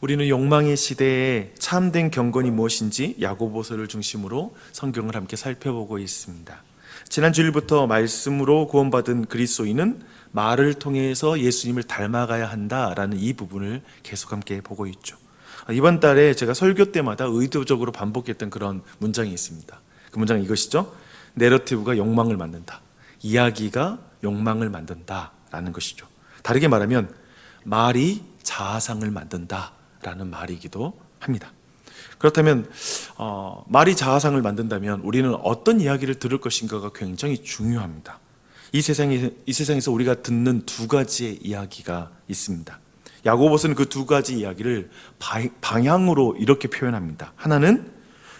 우리는 욕망의 시대에 참된 경건이 무엇인지 야고보서를 중심으로 성경을 함께 살펴보고 있습니다. 지난 주일부터 말씀으로 구원받은 그리스도인은 말을 통해서 예수님을 닮아가야 한다라는 이 부분을 계속 함께 보고 있죠. 이번 달에 제가 설교 때마다 의도적으로 반복했던 그런 문장이 있습니다. 그 문장은 이것이죠. 내러티브가 욕망을 만든다. 이야기가 욕망을 만든다라는 것이죠. 다르게 말하면 말이 자아상을 만든다 라는 말이기도 합니다. 그렇다면 어, 말이 자아상을 만든다면 우리는 어떤 이야기를 들을 것인가가 굉장히 중요합니다. 이 세상에 이 세상에서 우리가 듣는 두 가지의 이야기가 있습니다. 야고보스는 그 두 가지 이야기를 바- 방향으로 이렇게 표현합니다. 하나는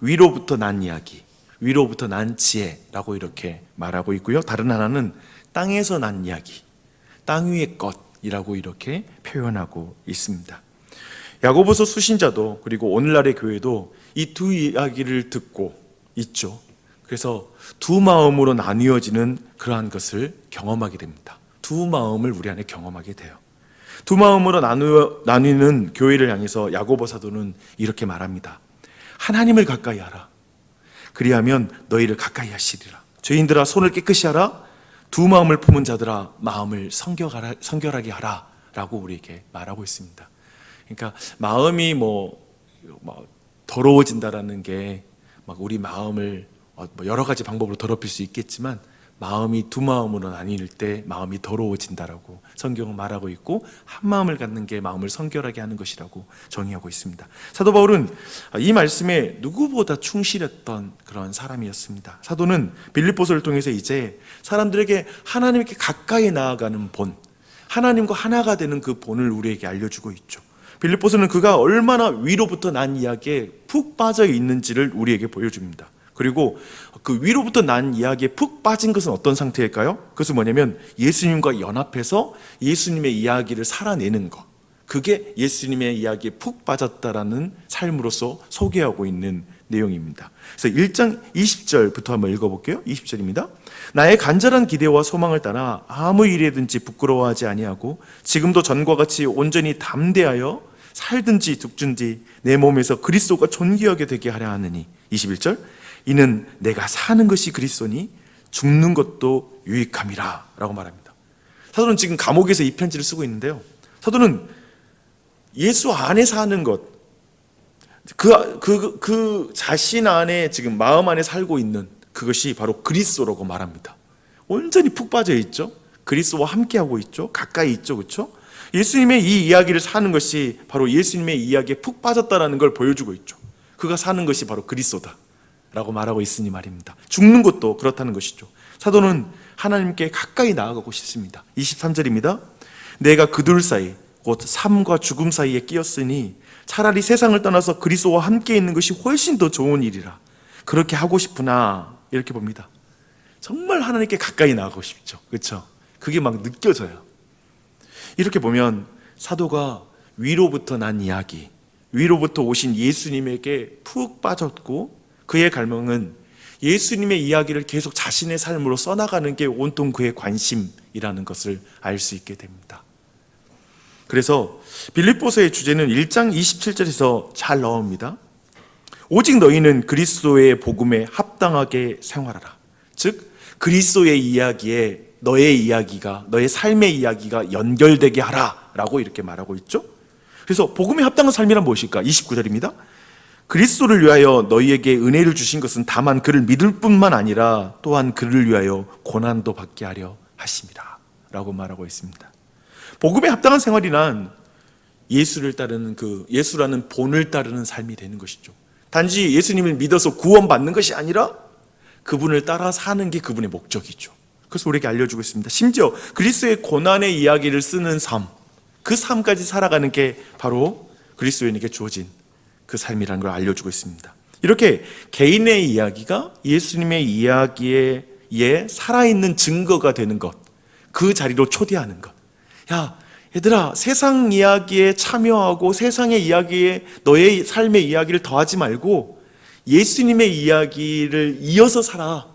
위로부터 난 이야기, 위로부터 난 지혜라고 이렇게 말하고 있고요. 다른 하나는 땅에서 난 이야기, 땅 위의 것이라고 이렇게 표현하고 있습니다. 야고보서 수신자도 그리고 오늘날의 교회도 이 두 이야기를 듣고 있죠. 그래서 두 마음으로 나뉘어지는 그러한 것을 경험하게 됩니다. 두 마음을 우리 안에 경험하게 돼요. 두 마음으로 나누어, 나뉘는 교회를 향해서 야고보 사도는 이렇게 말합니다. 하나님을 가까이 하라. 그리하면 너희를 가까이 하시리라. 죄인들아 손을 깨끗이 하라. 두 마음을 품은 자들아 마음을 성결하게 하라. 라고 우리에게 말하고 있습니다. 그러니까 마음이 뭐, 뭐 더러워진다라는 게 막 우리 마음을 어, 뭐 여러 가지 방법으로 더럽힐 수 있겠지만 마음이 두 마음으로 나뉠 때 마음이 더러워진다라고 성경은 말하고 있고 한 마음을 갖는 게 마음을 성결하게 하는 것이라고 정의하고 있습니다. 사도 바울은 이 말씀에 누구보다 충실했던 그런 사람이었습니다. 사도는 빌립보서를 통해서 이제 사람들에게 하나님께 가까이 나아가는 본, 하나님과 하나가 되는 그 본을 우리에게 알려주고 있죠. 빌립보서는 그가 얼마나 위로부터 난 이야기에 푹 빠져 있는지를 우리에게 보여줍니다. 그리고 그 위로부터 난 이야기에 푹 빠진 것은 어떤 상태일까요? 그것은 뭐냐면 예수님과 연합해서 예수님의 이야기를 살아내는 것. 그게 예수님의 이야기에 푹 빠졌다라는 삶으로서 소개하고 있는 내용입니다. 그래서 1장 20절부터 한번 읽어볼게요. 20절입니다. 나의 간절한 기대와 소망을 따라 아무 일에든지 부끄러워하지 아니하고 지금도 전과 같이 온전히 담대하여 살든지 죽든지 내 몸에서 그리스도가 존귀하게 되게 하려 하느니 21절 이는 내가 사는 것이 그리스도니 죽는 것도 유익함이라 라고 말합니다. 사도는 지금 감옥에서 이 편지를 쓰고 있는데요. 사도는 예수 안에 사는 것, 그, 그, 그 자신 안에 지금 마음 안에 살고 있는 그것이 바로 그리스도라고 말합니다. 온전히 푹 빠져 있죠. 그리스도와 함께하고 있죠. 가까이 있죠. 그렇죠? 예수님의 이 이야기를 사는 것이 바로 예수님의 이야기에 푹 빠졌다라는 걸 보여주고 있죠. 그가 사는 것이 바로 그리스도다. 라고 말하고 있으니 말입니다. 죽는 것도 그렇다는 것이죠. 사도는 하나님께 가까이 나아가고 싶습니다. 23절입니다. 내가 그둘 사이 곧 삶과 죽음 사이에 끼었으니 차라리 세상을 떠나서 그리스도와 함께 있는 것이 훨씬 더 좋은 일이라. 그렇게 하고 싶구나. 이렇게 봅니다. 정말 하나님께 가까이 나가고 싶죠. 그렇죠? 그게 막 느껴져요. 이렇게 보면 사도가 위로부터 난 이야기, 위로부터 오신 예수님에게 푹 빠졌고 그의 갈망은 예수님의 이야기를 계속 자신의 삶으로 써나가는 게 온통 그의 관심이라는 것을 알 수 있게 됩니다. 그래서 빌립보서의 주제는 1장 27절에서 잘 나옵니다. 오직 너희는 그리스도의 복음에 합당하게 생활하라. 즉 그리스도의 이야기에 너의 이야기가 너의 삶의 이야기가 연결되게 하라라고 이렇게 말하고 있죠. 그래서 복음에 합당한 삶이란 무엇일까? 29절입니다. 그리스도를 위하여 너희에게 은혜를 주신 것은 다만 그를 믿을 뿐만 아니라 또한 그를 위하여 고난도 받게 하려 하심이라 라고 말하고 있습니다. 복음에 합당한 생활이란 예수를 따르는 그 예수라는 본을 따르는 삶이 되는 것이죠. 단지 예수님을 믿어서 구원받는 것이 아니라 그분을 따라 사는 게 그분의 목적이죠. 그래서 우리에게 알려주고 있습니다. 심지어 그리스도의 고난의 이야기를 쓰는 삶, 그 삶까지 살아가는 게 바로 그리스도인에게 주어진 그 삶이라는 걸 알려주고 있습니다. 이렇게 개인의 이야기가 예수님의 이야기에 예, 살아있는 증거가 되는 것, 그 자리로 초대하는 것. 야, 얘들아, 세상 이야기에 참여하고 세상의 이야기에 너의 삶의 이야기를 더하지 말고 예수님의 이야기를 이어서 살아.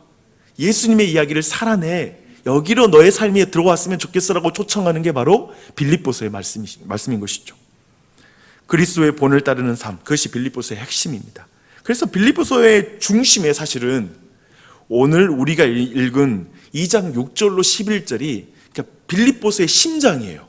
예수님의 이야기를 살아내. 여기로 너의 삶에 들어왔으면 좋겠어라고 초청하는 게 바로 빌립보서의 말씀이, 말씀인 것이죠. 그리스도의 본을 따르는 삶, 그것이 빌립보서의 핵심입니다. 그래서 빌립보서의 중심에 사실은 오늘 우리가 읽은 2장 6절로 11절이 그러니까 빌립보서의 심장이에요.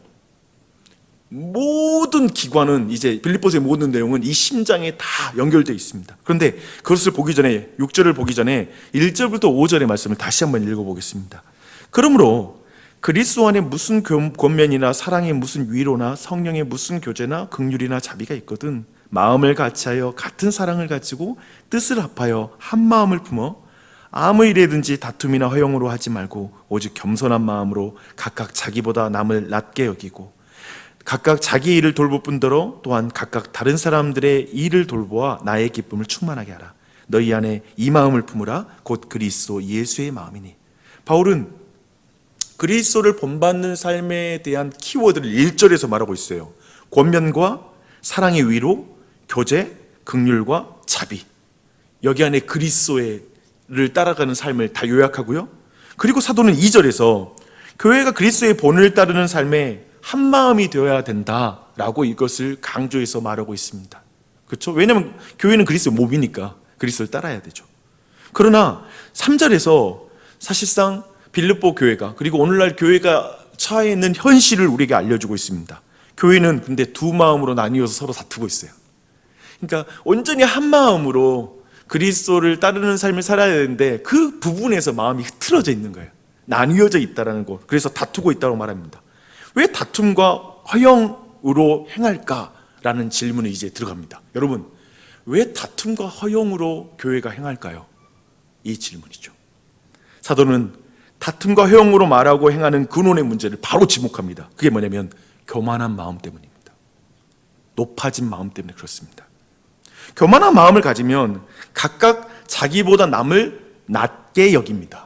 모든 기관은 이제 빌립보서의 모든 내용은 이 심장에 다 연결되어 있습니다. 그런데 그것을 보기 전에 6절을 보기 전에 1절부터 5절의 말씀을 다시 한번 읽어보겠습니다. 그러므로 그리스도 안에 무슨 교- 권면이나 사랑의 무슨 위로나 성령의 무슨 교제나 극률이나 자비가 있거든 마음을 같이하여 같은 사랑을 가지고 뜻을 합하여 한 마음을 품어 아무 일에든지 다툼이나 허용으로 하지 말고 오직 겸손한 마음으로 각각 자기보다 남을 낮게 여기고 각각 자기 일을 돌볼 뿐더러 또한 각각 다른 사람들의 일을 돌보아 나의 기쁨을 충만하게 하라. 너희 안에 이 마음을 품으라. 곧 그리스도 예수의 마음이니. 바울은 그리스도를 본받는 삶에 대한 키워드를 1절에서 말하고 있어요. 권면과 사랑의 위로, 교제, 극률과 자비. 여기 안에 그리스도를 따라가는 삶을 다 요약하고요. 그리고 사도는 2절에서 교회가 그리스도의 본을 따르는 삶에 한 마음이 되어야 된다라고 이것을 강조해서 말하고 있습니다. 그렇죠? 왜냐하면 교회는 그리스도 몸이니까 그리스도를 따라야 되죠. 그러나 3절에서 사실상 빌립보 교회가 그리고 오늘날 교회가 처해 있는 현실을 우리에게 알려주고 있습니다. 교회는 근데 두 마음으로 나뉘어서 서로 다투고 있어요. 그러니까 온전히 한 마음으로 그리스도를 따르는 삶을 살아야 되는데 그 부분에서 마음이 흐트러져 있는 거예요. 나뉘어져 있다라는 것. 그래서 다투고 있다고 말합니다. 왜 다툼과 허영으로 행할까라는 질문이 이제 들어갑니다. 여러분, 왜 다툼과 허영으로 교회가 행할까요? 이 질문이죠. 사도는 다툼과 허영으로 말하고 행하는 근원의 문제를 바로 지목합니다. 그게 뭐냐면 교만한 마음 때문입니다. 높아진 마음 때문에 그렇습니다. 교만한 마음을 가지면 각각 자기보다 남을 낮게 여깁니다.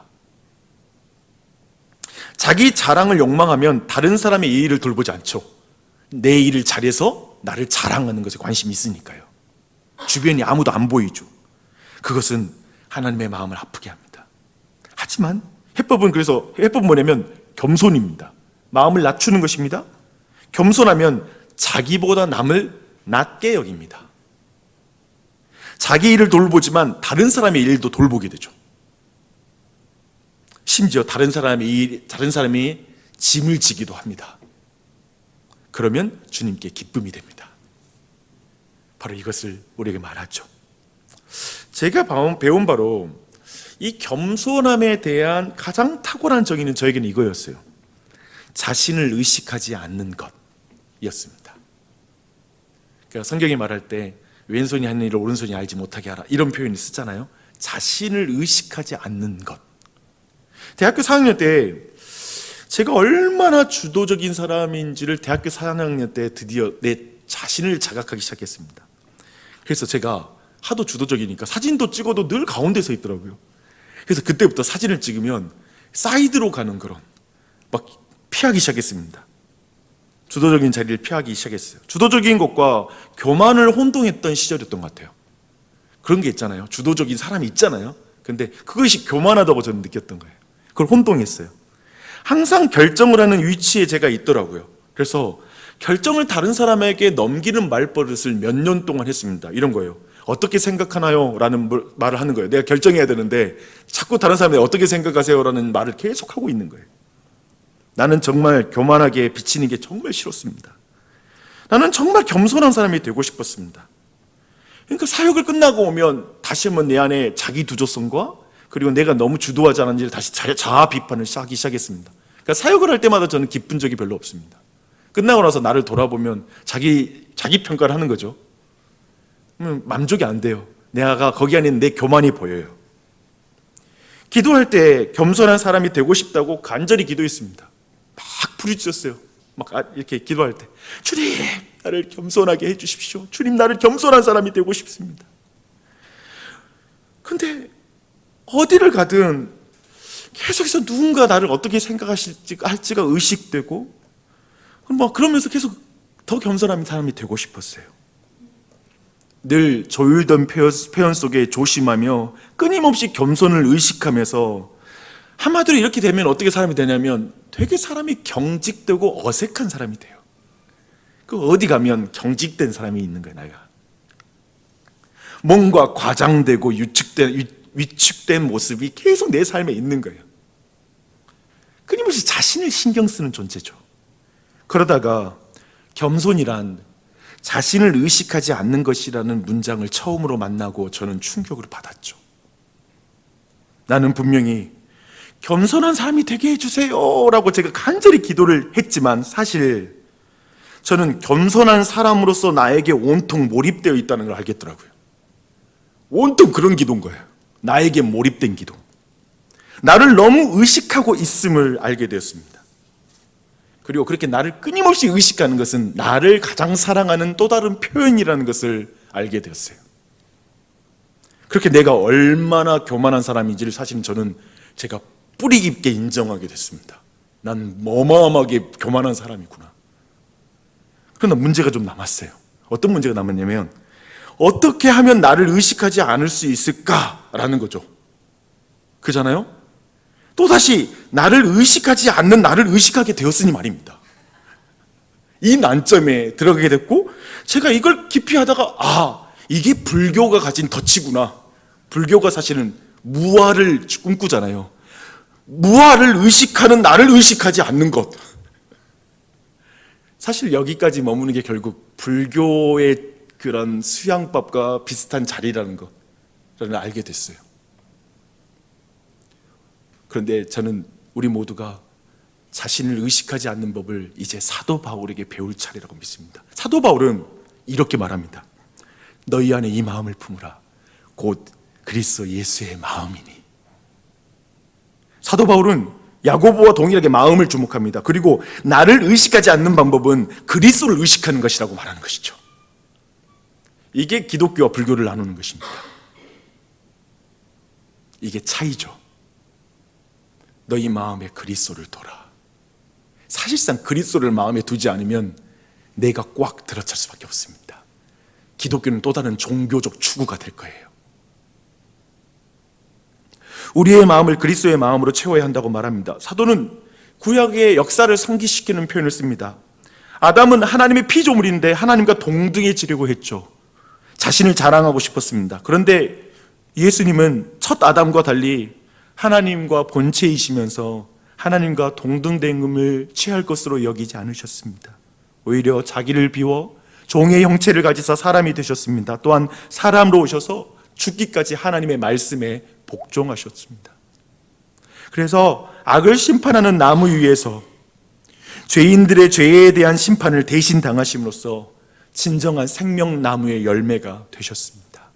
자기 자랑을 욕망하면 다른 사람의 일을 돌보지 않죠. 내 일을 잘해서 나를 자랑하는 것에 관심이 있으니까요. 주변이 아무도 안 보이죠. 그것은 하나님의 마음을 아프게 합니다. 하지만 해법은 그래서 해법은 뭐냐면 겸손입니다. 마음을 낮추는 것입니다. 겸손하면 자기보다 남을 낮게 여깁니다. 자기 일을 돌보지만 다른 사람의 일도 돌보게 되죠. 심지어 다른 사람이 일- 다른 사람이 짐을 지기도 합니다. 그러면 주님께 기쁨이 됩니다. 바로 이것을 우리에게 말하죠. 제가 배운 바로 이 겸손함에 대한 가장 탁월한 정의는 저에게는 이거였어요. 자신을 의식하지 않는 것이었습니다. 그러니까 성경이 말할 때 왼손이 하는 일을 오른손이 알지 못하게 하라 이런 표현을 쓰잖아요. 자신을 의식하지 않는 것. 대학교 4학년 때 제가 얼마나 주도적인 사람인지를 대학교 4학년 때 드디어 내 자신을 자각하기 시작했습니다. 그래서 제가 하도 주도적이니까 사진도 찍어도 늘 가운데 서 있더라고요. 그래서 그때부터 사진을 찍으면 사이드로 가는 그런 막 피하기 시작했습니다. 주도적인 자리를 피하기 시작했어요. 주도적인 것과 교만을 혼동했던 시절이었던 것 같아요. 그런 게 있잖아요. 주도적인 사람이 있잖아요. 근데 그것이 교만하다고 저는 느꼈던 거예요. 그걸 혼동했어요. 항상 결정을 하는 위치에 제가 있더라고요. 그래서 결정을 다른 사람에게 넘기는 말버릇을 몇 년 동안 했습니다. 이런 거예요. 어떻게 생각하나요? 라는 물- 말을 하는 거예요. 내가 결정해야 되는데 자꾸 다른 사람이 어떻게 생각하세요? 라는 말을 계속 하고 있는 거예요. 나는 정말 교만하게 비치는 게 정말 싫었습니다. 나는 정말 겸손한 사람이 되고 싶었습니다. 그러니까 사역을 끝나고 오면 다시 한번 내 안에 자기 두조성과 그리고 내가 너무 주도하지 않은지를 다시 자- 자아 비판을 하기 시작했습니다. 그러니까 사역을 할 때마다 저는 기쁜 적이 별로 없습니다. 끝나고 나서 나를 돌아보면 자기 자기 평가를 하는 거죠. 그러면 만족이 안 돼요. 내가 거기 안에 내 교만이 보여요. 기도할 때 겸손한 사람이 되고 싶다고 간절히 기도했습니다. 막 부르짖었어요. 막 아- 이렇게 기도할 때 주님 나를 겸손하게 해주십시오. 주님 나를 겸손한 사람이 되고 싶습니다. 근데 어디를 가든 계속해서 누군가 나를 어떻게 생각하실지 할지가 의식되고 뭐 그러면서 계속 더 겸손한 사람이 되고 싶었어요. 늘 조율된 표현, 속에 조심하며 끊임없이 겸손을 의식하면서 한마디로 이렇게 되면 어떻게 사람이 되냐면 되게 사람이 경직되고 어색한 사람이 돼요. 그 어디 가면 경직된 사람이 있는 거야, 내가. 뭔가 과장되고 유축된, 위- 위축된 모습이 계속 내 삶에 있는 거예요. 끊임없이 자신을 신경 쓰는 존재죠. 그러다가 겸손이란 자신을 의식하지 않는 것이라는 문장을 처음으로 만나고 저는 충격을 받았죠. 나는 분명히 겸손한 사람이 되게 해주세요 라고 제가 간절히 기도를 했지만 사실 저는 겸손한 사람으로서 나에게 온통 몰입되어 있다는 걸 알겠더라고요. 온통 그런 기도인 거예요. 나에게 몰입된 기도. 나를 너무 의식하고 있음을 알게 되었습니다. 그리고 그렇게 나를 끊임없이 의식하는 것은 나를 가장 사랑하는 또 다른 표현이라는 것을 알게 되었어요. 그렇게 내가 얼마나 교만한 사람인지를 사실은 저는 제가 뿌리 깊게 인정하게 됐습니다. 난 어마어마하게 교만한 사람이구나. 그러나 문제가 좀 남았어요. 어떤 문제가 남았냐면 어떻게 하면 나를 의식하지 않을 수 있을까라는 거죠. 그잖아요? 또다시 나를 의식하지 않는 나를 의식하게 되었으니 말입니다. 이 난점에 들어가게 됐고 제가 이걸 깊이 하다가 아 이게 불교가 가진 덫이구나. 불교가 사실은 무아를 꿈꾸잖아요. 무아를 의식하는 나를 의식하지 않는 것. 사실 여기까지 머무는 게 결국 불교의 그런 수양법과 비슷한 자리라는 것을 알게 됐어요. 그런데 저는 우리 모두가 자신을 의식하지 않는 법을 이제 사도 바울에게 배울 차례라고 믿습니다. 사도 바울은 이렇게 말합니다. 너희 안에 이 마음을 품으라. 곧 그리스도 예수의 마음이니. 사도 바울은 야고보와 동일하게 마음을 주목합니다. 그리고 나를 의식하지 않는 방법은 그리스도를 의식하는 것이라고 말하는 것이죠. 이게 기독교와 불교를 나누는 것입니다. 이게 차이죠. 너희 마음에 그리스도를 둬라. 사실상 그리스도를 마음에 두지 않으면 내가 꽉 들어찰 수밖에 없습니다. 기독교는 또 다른 종교적 추구가 될 거예요. 우리의 마음을 그리스도의 마음으로 채워야 한다고 말합니다. 사도는 구약의 역사를 상기시키는 표현을 씁니다. 아담은 하나님의 피조물인데 하나님과 동등해지려고 했죠. 자신을 자랑하고 싶었습니다. 그런데 예수님은 첫 아담과 달리 하나님과 본체이시면서 하나님과 동등됨을 취할 것으로 여기지 않으셨습니다. 오히려 자기를 비워 종의 형체를 가지사 사람이 되셨습니다. 또한 사람으로 오셔서 죽기까지 하나님의 말씀에 복종하셨습니다. 그래서 악을 심판하는 나무 위에서 죄인들의 죄에 대한 심판을 대신 당하심으로써 진정한 생명나무의 열매가 되셨습니다.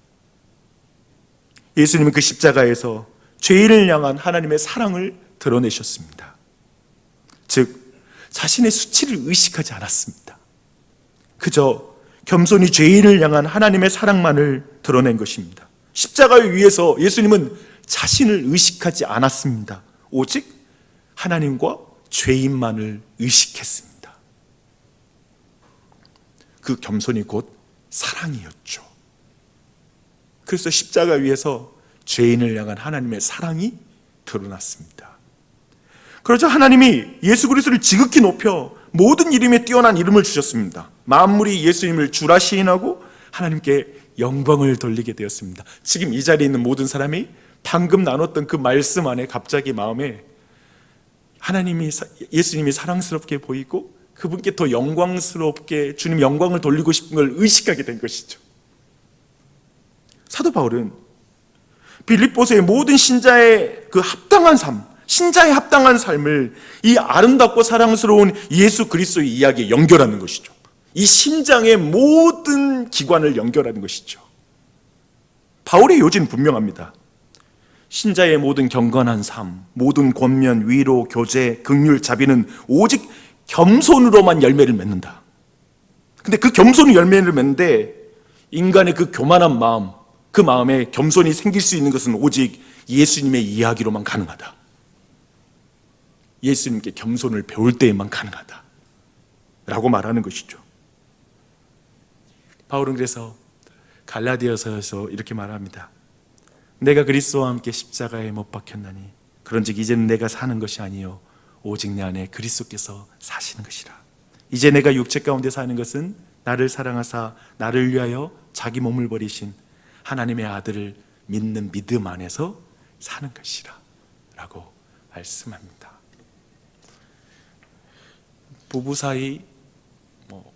예수님은 그 십자가에서 죄인을 향한 하나님의 사랑을 드러내셨습니다. 즉, 자신의 수치를 의식하지 않았습니다. 그저 겸손히 죄인을 향한 하나님의 사랑만을 드러낸 것입니다. 십자가 위에서 예수님은 자신을 의식하지 않았습니다. 오직 하나님과 죄인만을 의식했습니다. 그 겸손이 곧 사랑이었죠. 그래서 십자가 위에서 죄인을 향한 하나님의 사랑이 드러났습니다. 그러자 하나님이 예수 그리스도를 지극히 높여 모든 이름에 뛰어난 이름을 주셨습니다. 만물이 예수님을 주라 시인하고 하나님께 영광을 돌리게 되었습니다. 지금 이 자리에 있는 모든 사람이 방금 나눴던 그 말씀 안에 갑자기 마음에 하나님이 예수님이 사랑스럽게 보이고 그분께 더 영광스럽게 주님 영광을 돌리고 싶은 걸 의식하게 된 것이죠. 사도 바울은 빌립보서의 모든 신자의 그 합당한 삶, 신자의 합당한 삶을 이 아름답고 사랑스러운 예수 그리스도의 이야기에 연결하는 것이죠. 이 심장의 모든 기관을 연결하는 것이죠. 바울의 요지는 분명합니다. 신자의 모든 경건한 삶, 모든 권면, 위로, 교제, 극률, 자비는 오직 겸손으로만 열매를 맺는다. 근데 그 겸손의 열매를 맺는데 인간의 그 교만한 마음, 그 마음에 겸손이 생길 수 있는 것은 오직 예수님의 이야기로만 가능하다. 예수님께 겸손을 배울 때에만 가능하다. 라고 말하는 것이죠. 바울은 그래서 갈라디아서에서 이렇게 말합니다. 내가 그리스도와 함께 십자가에 못 박혔나니 그런즉 이제는 내가 사는 것이 아니요 오직 내 안에 그리스도께서 사시는 것이라. 이제 내가 육체 가운데 사는 것은 나를 사랑하사 나를 위하여 자기 몸을 버리신 하나님의 아들을 믿는 믿음 안에서 사는 것이라 라고 말씀합니다. 부부 사이 뭐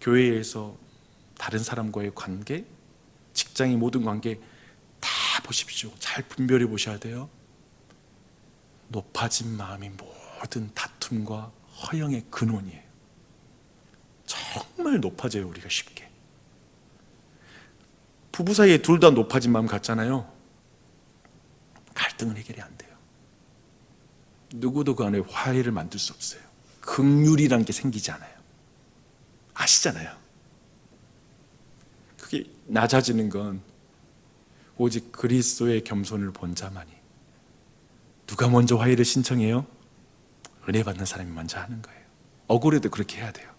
교회에서 다른 사람과의 관계, 직장의 모든 관계 다 보십시오. 잘 분별해 보셔야 돼요. 높아진 마음이 모든 다툼과 허영의 근원이에요. 정말 높아져요, 우리가 쉽게. 부부 사이에 둘 다 높아진 마음 같잖아요. 갈등은 해결이 안 돼요. 누구도 그 안에 화해를 만들 수 없어요. 극률이란 게 생기지 않아요. 아시잖아요. 그게 낮아지는 건 오직 그리스도의 겸손을 본 자만이 누가 먼저 화해를 신청해요? 은혜 받는 사람이 먼저 하는 거예요. 억울해도 그렇게 해야 돼요.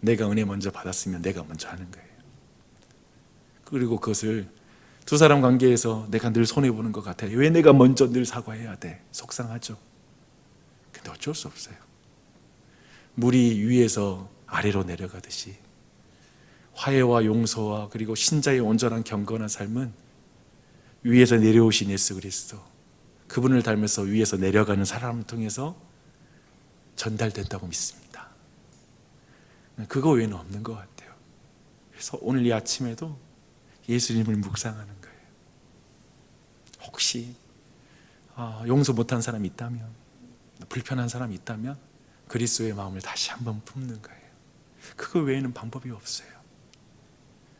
내가 은혜 먼저 받았으면 내가 먼저 하는 거예요. 그리고 그것을 두 사람 관계에서 내가 늘 손해보는 것 같아요. 왜 내가 먼저 늘 사과해야 돼? 속상하죠. 근데 어쩔 수 없어요. 물이 위에서 아래로 내려가듯이 화해와 용서와 그리고 신자의 온전한 경건한 삶은 위에서 내려오신 예수 그리스도 그분을 닮아서 위에서 내려가는 사람을 통해서 전달된다고 믿습니다. 그거 외에는 없는 것 같아요. 그래서 오늘 이 아침에도 예수님을 묵상하는 거예요. 혹시 아, 용서 못한 사람이 있다면 불편한 사람이 있다면 그리스도의 마음을 다시 한번 품는 거예요. 그거 외에는 방법이 없어요.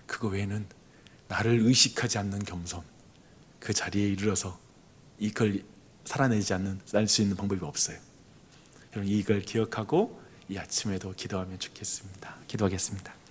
그거 외에는 나를 의식하지 않는 겸손 그 자리에 이르러서 이걸 살아내지 않는 날 수 있는 방법이 없어요. 여러분 이걸 기억하고 이 아침에도 기도하면 좋겠습니다. 기도하겠습니다.